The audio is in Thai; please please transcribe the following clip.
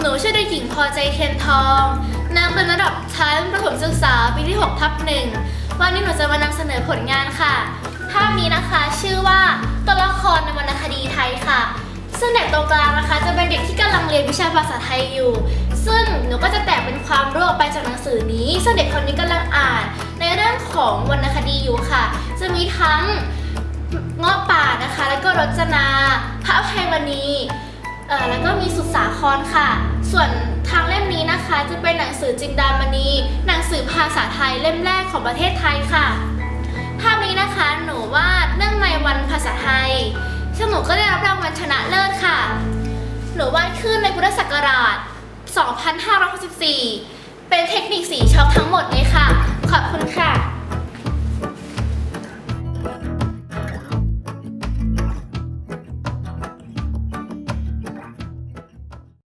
หนูชื่อเด็กหญิงพอใจเทียนทอง นางเป็นระดับชั้นประถมศึกษาปีที่ 6 ทับหนึ่ง วันนี้หนูจะมานำเสนอผลงานค่ะ ภาพนี้นะคะชื่อว่าตัวละครในวรรณคดีไทยค่ะ ซึ่งเด็กตรงกลางนะคะ จะเป็นเด็กที่กำลังเรียนวิชาภาษาไทยอยู่ ซึ่งหนูก็จะแตกเป็นความรู้ออกไปจากหนังสือนี้ ซึ่งเด็กคนนี้กำลังอ่าน ในเรื่องของวรรณคดีอยู่ค่ะ จะมีทั้งเงาะป่านะคะ แล้วก็รจนา พระอภัยมณีเอ่อแล้วก็ มีสุดสาครค่ะ ส่วนทางเล่มนี้นะคะจะเป็นหนังสือจินดามณี หนังสือภาษาไทยเล่มแรกของประเทศไทยค่ะ ภาพนี้นะคะหนูวาดเนื่องในวันภาษาไทยซึ่งหนูก็ได้รับรางวัลชนะเลิศค่ะ หนูวาดขึ้นในพุทธศักราช 2564 เป็นเทคนิคสีช็อปทั้งหมดเลยค่ะ